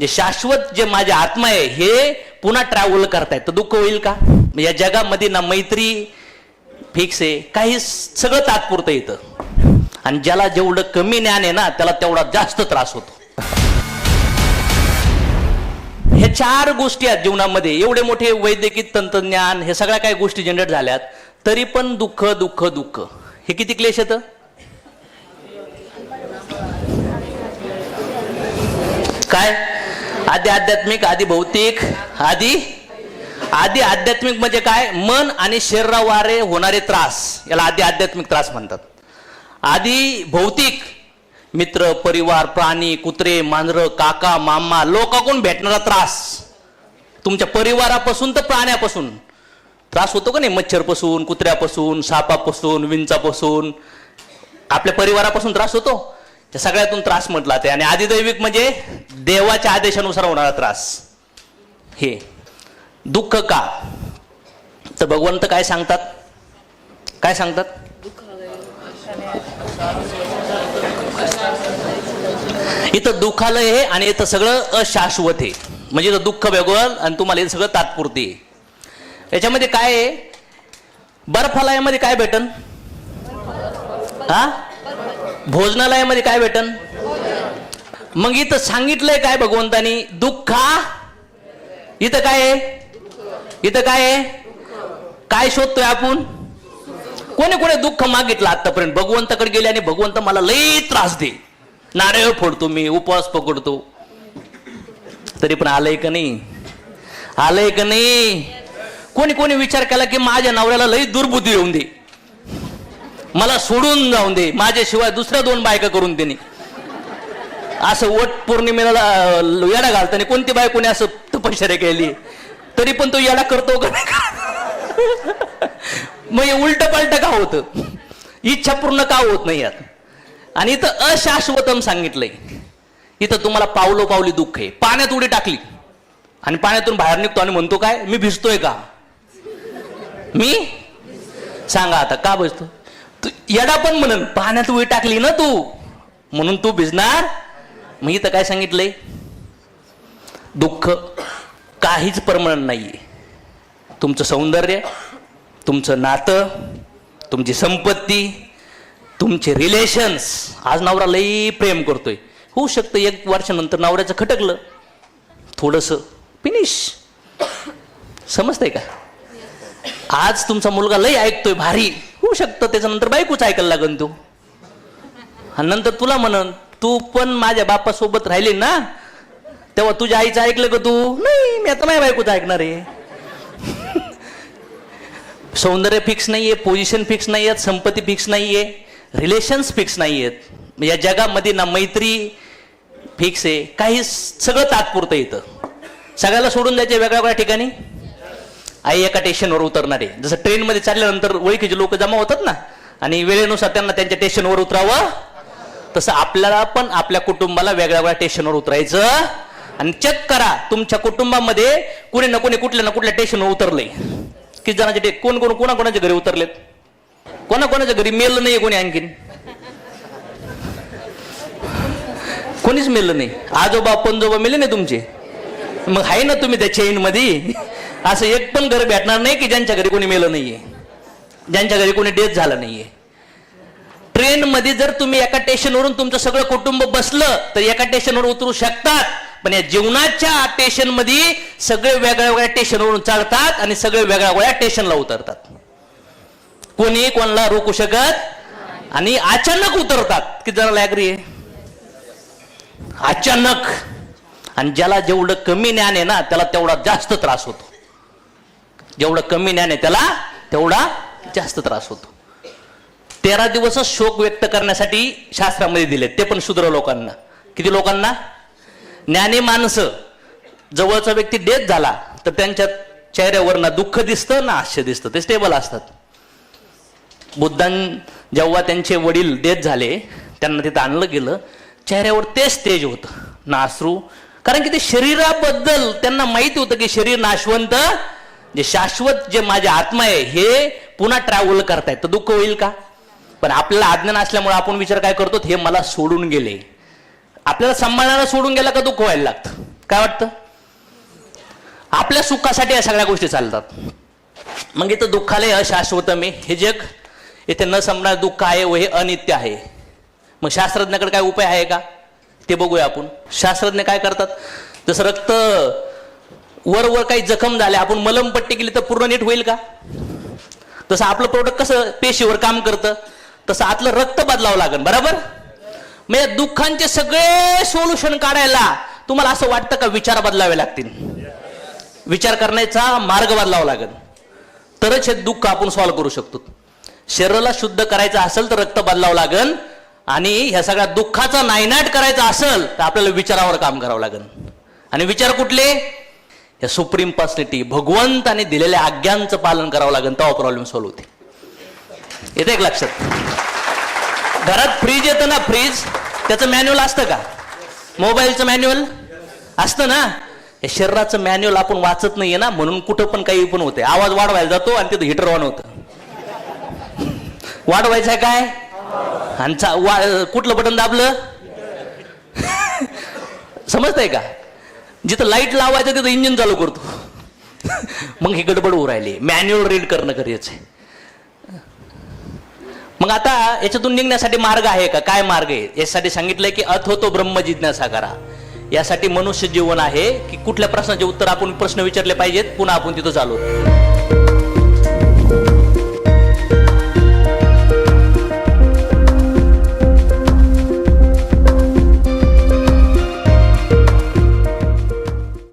जे शाश्वत जे माझे आत्मा आहे हे पुन्हा ट्रॅव्हल करतायत. तर दुःख होईल का? म्हणजे या जगामध्ये ना मैत्री फिक्स आहे. काही सगळं तात्पुरतं येतं आणि ज्याला जेवढं कमी ज्ञान आहे ना त्याला तेवढा जास्त त्रास होतो. हे चार गोष्टी आहेत जीवनामध्ये. एवढे मोठे वैद्यकीय तंत्रज्ञान हे सगळ्या काही गोष्टी जनरेट झाल्यात. तरी पण दुःख दुःख दुःख. हे किती क्लेश येतं? काय? आधी आध्यात्मिक आधी भौतिक आधी आधी आध्यात्मिक म्हणजे काय? मन आणि शरीरावारे होणारे त्रास. याला आधी आध्यात्मिक त्रास म्हणतात. आधी भौतिक मित्र परिवार प्राणी कुत्रे मांजरं काका मामा लोकांकडून भेटणारा त्रास. तुमच्या परिवारापासून तर प्राण्यापासून. त्रास होतो का नाही? मच्छरपासून कुत्र्यापासून सापापासून विंचापासून? आपल्या परिवारापासून त्रास होतो? त्या सगळ्यातून त्रास म्हटला ते. आणि आदिदैविक म्हणजे देवाच्या आदेशानुसार होणारा त्रास. हे. दुःख का? तर भगवंत काय सांगतात? काय सांगतात? इथं दुःखालय हे आणि इथं सगळं अशाश्वत आहे म्हणजे इथं दुःख वेगळं आणि तुम्हाला हे सगळं तात्पुरते आहे याच्यामध्ये काय आहे? बर्फालयामध्ये काय भेटन? हा? भोजनालयामध्ये काय भेटन? मग इथं सांगितलंय काय भगवंतानी? दुःखा इथं काय आहे? इथं काय आहे? काय शोधतोय आपण? कोणी कोणी दुःख मागितलं आतापर्यंत भगवंताकडे गेले आणि भगवंत मला लई त्रास दे. नारळ फोडतो मी उपवास पकडतो. तरी पण आलंय का नाही? आलंय का नाही? कोणी कोणी विचार केला की माझ्या नवऱ्याला लई दुर्बुद्धी येऊन दे. मला सोडून जाऊन दे. माझ्याशिवाय दुसऱ्या दोन बायका करून देणे. असं वट पौर्णिमेला अं, येडा घालताना कोणती बाय कोणी असं तपश्चर्या केली. तरी पण तो येडा करतो का मग हे उलट पालट का होतं? इच्छा पूर्ण का होत नाही यात? आणि इथं अशाश्वतम सांगितलंय. इथं तुम्हाला पावलो पावली दुःख आहे. पाण्यात उडी टाकली. आणि पाण्यातून बाहेर निघतो आणि म्हणतो काय मी भिजतोय का? मी? सांगा आता का भिजतो? तू येडा पण म्हणन पाण्यात उडी टाकली ना तू. म्हणून तू भिजणार? मी इथं काय सांगितलंय? दुःख काहीच परमनंट नाहीये. तुमचं सौंदर्य तुमचं नातं तुमची संपत्ती तुमचे रिलेशन्स आज नवरा लई प्रेम करतोय. होऊ शकतं एक वर्षानंतर नवऱ्याचं खटकलं. थोडंसं फिनिश समजतंय का? आज तुमचा मुलगा लई ऐकतोय भारी. होऊ शकतं त्याच्यानंतर बायकोच ऐकायला लागन तू. आणि नंतर तुला म्हणन तू पण माझ्या बापासोबत राहिली ना तेव्हा तुझ्या आईचं ऐकलं का तू? नाही मी आता माझ्या बायकोच ऐकणार आहे. सौंदर्य फिक्स नाहीये पोझिशन फिक्स नाही आहेत संपत्ती फिक्स नाहीये रिलेशन्स फिक्स नाही आहेत या जगामध्ये ना मैत्री फिक्स आहे. काही सगळं तात्पुरतं येतं सगळ्याला सोडून द्यायचे वेगळ्या वेगळ्या ठिकाणी? आई एका स्टेशनवर उतरणार. आहे जसं ट्रेनमध्ये चालल्यानंतर ओळखीचे लोक जमा होतात ना आणि वेळेनुसार त्यांना त्यांच्या स्टेशनवर उतरावं तसं आपल्याला पण आपल्या कुटुंबाला वेगळ्या वेगळ्या स्टेशनवर उतरायचं. आणि चेक करा तुमच्या कुटुंबामध्ये कुणी ना कोणी कुठल्या ना कुठल्या स्टेशनवर उतरलंय. किती जणांचे टे- कोण कोण कोणा कोणाच्या घरी उतरलेत? कोणा कोणाच्या घरी मेल नाही कोणी आणखीन? कोणीच मेलं नाही. आजोबा पंजोबा मेले नाही तुमचे? मग आहे ना तुम्ही त्या चेन मध्ये असं एक पण घर भेटणार नाही की ज्यांच्या घरी कोणी मेलं नाहीये. ज्यांच्या घरी कोणी डेथ झालं नाहीये. ट्रेन मध्ये जर तुम्ही एका स्टेशनवरून तुमचं सगळं कुटुंब बसलं तर एका स्टेशनवर उतरू शकतात. पण या जीवनाच्या स्टेशनमध्ये सगळे वेगळ्या वेगळ्या स्टेशनवरून चढतात आणि सगळे वेगळ्या वेगळ्या स्टेशनला उतरतात. कोणी कोणाला रोखू शकत आणि अचानक उतरतात. की जरा ॲग्री आहे? अचानक. आणि ज्याला जेवढं कमी ज्ञान आहे ना त्याला तेवढा जास्त त्रास होतो. जेवढं कमी ज्ञान आहे त्याला तेवढा जास्त त्रास होतो. तेरा दिवसच शोक व्यक्त करण्यासाठी शास्त्रामध्ये दिले ते पण शूद्र लोकांना. किती लोकांना? ज्ञानी माणसं जवळचा व्यक्ती डेथ झाला तर त्यांच्या चेहऱ्यावर ना दुःख दिसतं ना हास्य दिसतं ते स्टेबल असतात. बुद्धां जेव्हा त्यांचे वडील डेथ झाले त्यांना तिथं आणलं गेलं चेहऱ्यावर तेच तेज होतं. नासरू कारण की ते शरीराबद्दल त्यांना माहिती होतं की शरीर नाशवंत जे शाश्वत जे माझे आत्मा आहे हे पुन्हा ट्रॅव्हल करतायत. तर दुःख होईल का? पण आपल्याला अज्ञान असल्यामुळे आपण विचार काय करतो? हे मला सोडून गेले. आपल्याला सांभाळणारा सोडून गेला का दुःख व्हायला लागतं? काय वाटतं? आपल्या सुखासाठी या सगळ्या गोष्टी चालतात. मग इथं दुःखालय अशाश्वत मी. हे जग इथे न संपणार दुःख आहे व हे अनित्य आहे. मग शास्त्रज्ञाकडे काय उपाय आहे का? ते बघूया आपण. शास्त्रज्ञ काय करतात? जसं रक्त वर वर काही जखम झाले आपण मलमपट्टी केली तर पूर्ण नीट होईल का? तसं आपलं प्रोडक्ट कसं पेशीवर काम करतं तसं आतलं रक्त बदलावं लागेल बरोबर? म्हणजे दुःखांचे सगळे सोल्युशन काढायला तुम्हाला असं वाटतं का विचार बदलावे लागतील? विचार करण्याचा मार्ग बदलावा लागेल. तरच हे दुःख आपण सॉल्व्ह करू शकतो. शरीराला शुद्ध करायचं असेल तर रक्त बदलावं लागेल. आणि ह्या सगळ्या दुःखाचा नायनाट करायचा असेल तर आपल्याला विचारावर काम करावं लागेल. आणि विचार कुठले? या सुप्रीम पर्सनिटी भगवंताने दिलेल्या आज्ञांचं पालन करावं लागेल तेव्हा प्रॉब्लेम सॉल्व्ह होते. येते एक लक्षात? घरात फ्रीज येतं ना फ्रीज त्याचं मॅन्युअल असतं का? मोबाईलचं मॅन्युअल असतं ना? हे शरीराचं मॅन्युअल आपण वाचत नाहीये ना म्हणून कुठं पण काही पण होते आवाज वाढवायला जातो आणि तिथं हिटर ऑन होतं. वाढवायचं आहे काय? आणि चा- वा- कुठलं बटन दाबलं? समजतंय का? जिथं लाइट लावायचं तिथं इंजिन चालू करतो. मग ही गडबड होऊ राहिली. मॅन्युअल रीड करणं गरजेचं आहे. मग आता याच्यातून निघण्यासाठी मार्ग आहे का? काय मार्ग आहे? यासाठी सांगितलंय की अथ होतो ब्रह्म जिज्ञासा करा यासाठी मनुष्य जीवन आहे की कुठल्या प्रश्नाचे उत्तर आपण प्रश्न विचारले पाहिजेत पुन्हा आपण तिथं चालू.